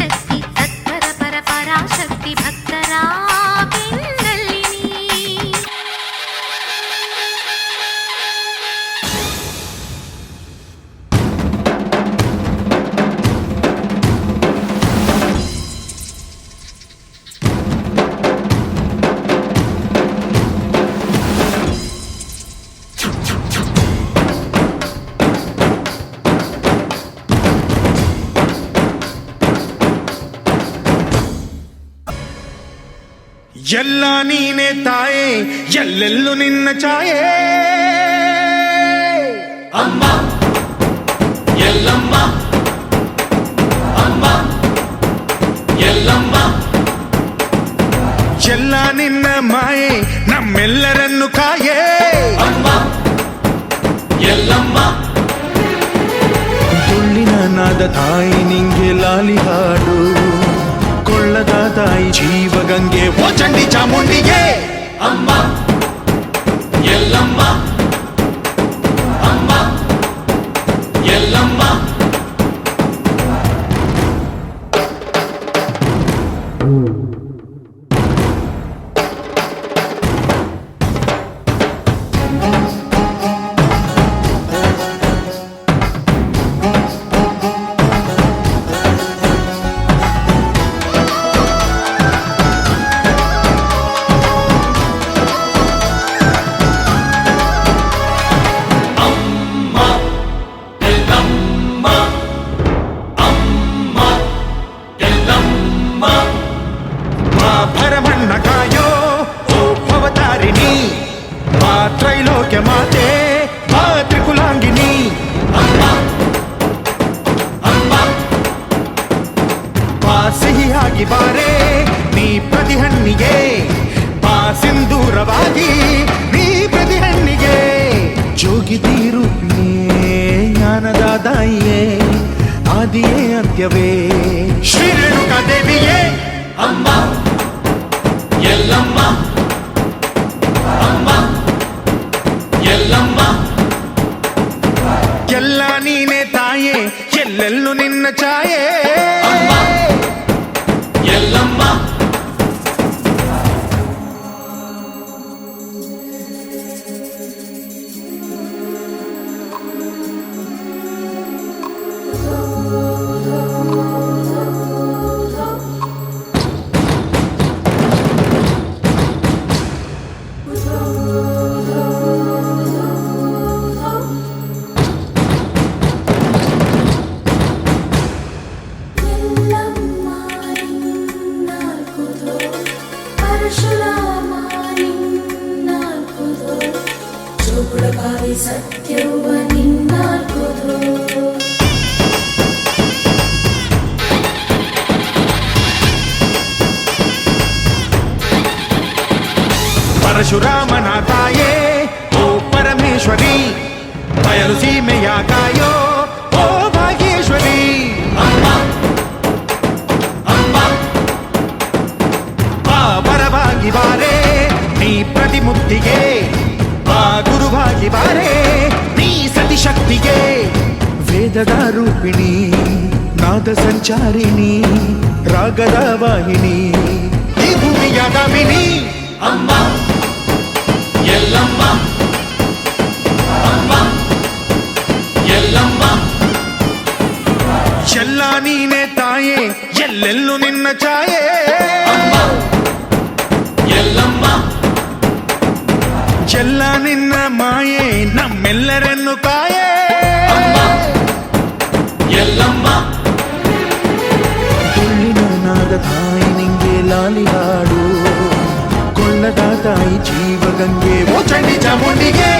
precious. ಎಲ್ಲ ನೀನೆ ತಾಯೆ ಎಲ್ಲೆಲ್ಲೂ ನಿನ್ನ ಛಾಯೆ ಅಮ್ಮ ಎಲ್ಲಮ್ಮ ಅಮ್ಮ ಎಲ್ಲಮ್ಮ ಎಲ್ಲ ನಿನ್ನ ಮಾಯೆ ನಮ್ಮೆಲ್ಲರನ್ನು ಕಾಯೇ ಅಮ್ಮ ಎಲ್ಲಮ್ಮ ತುಳ್ಳಿನ ನಾದ ತಾಯಿ ನಿಂಗೆ ಲಾಲಿ ಹಾಡು ಕೊಳ್ಳದ ತಾಯಿ ಜೀವ ಗಂಗೆ ಓ ಚಂಡಿ ಚಾಮುಂಡಿಗೆ. ಅಮ್ಮ ಎಲ್ಲಮ್ಮ ಅಮ್ಮ ಎಲ್ಲ ಮುಗಿ ತೀರುವಿಯೇ ಜ್ಞಾನದಾದಾಯಿಯೇ ಆದಿಯೇ ಅಂತ್ಯವೇ ಶ್ರೀ ರೇಣುಕಾ ದೇವಿಯೇ ಅಮ್ಮ ಎಲ್ಲಮ್ಮ ಅಮ್ಮ ಎಲ್ಲಮ್ಮ ಎಲ್ಲ ನೀನೇ ತಾಯೇ ಎಲ್ಲೆಲ್ಲೂ ನಿನ್ನ ಛಾಯೇ ಶುಭ್ರಭಾವಿ ಸತ್ಯವ ನಿನ್ನಾರ್ಪುದು ಪರಶುರಾಮನ ತಾಯೇ ಓ ಪರಮೇಶ್ವರಿ ಬಯಲು ಸೀಮೆಯ ತಾಯೋ ಓ ಭಾಗೇಶ್ವರಿ ಅಮ್ಮ ಅಮ್ಮ ಆ ಪರವಾಗಿ ಬಾರೆ ನೀ ಪ್ರತಿಮುಕ್ತಿಗೆ ಬಾರೆ ನೀ ಸತಿ ಶಕ್ತಿಗೆ ವೇದದ ರೂಪಿಣಿ ನಾದ ಸಂಚಾರಿಣಿ ರಾಗದ ವಾಹಿನಿ ಈ ಭೂಮಿಯ ದಾಮಿನಿ ಅಮ್ಮ ಎಲ್ಲಮ್ಮ ಅಮ್ಮ ಎಲ್ಲಮ್ಮ ಎಲ್ಲ ನೀನೆ ತಾಯೇ ಎಲ್ಲೆಲ್ಲೂ ನಿನ್ನ ಛಾಯೇ ಚೆಲ್ಲ ನಿನ್ನ ಮಾಯೆ ನಮ್ಮೆಲ್ಲರನ್ನು ಕಾಯೇ ಎಲ್ಲಮ್ಮ ನಾಗ ತಾಯಿ ನಿಂಗೆ ಲಾಲಿ ಹಾಡು ಕೊಳ್ಳದ ತಾಯಿ ಜೀವ ಗಂಗೆ ಓ ಚಂಡಿ ಚಾಮುಂಡಿಗೆ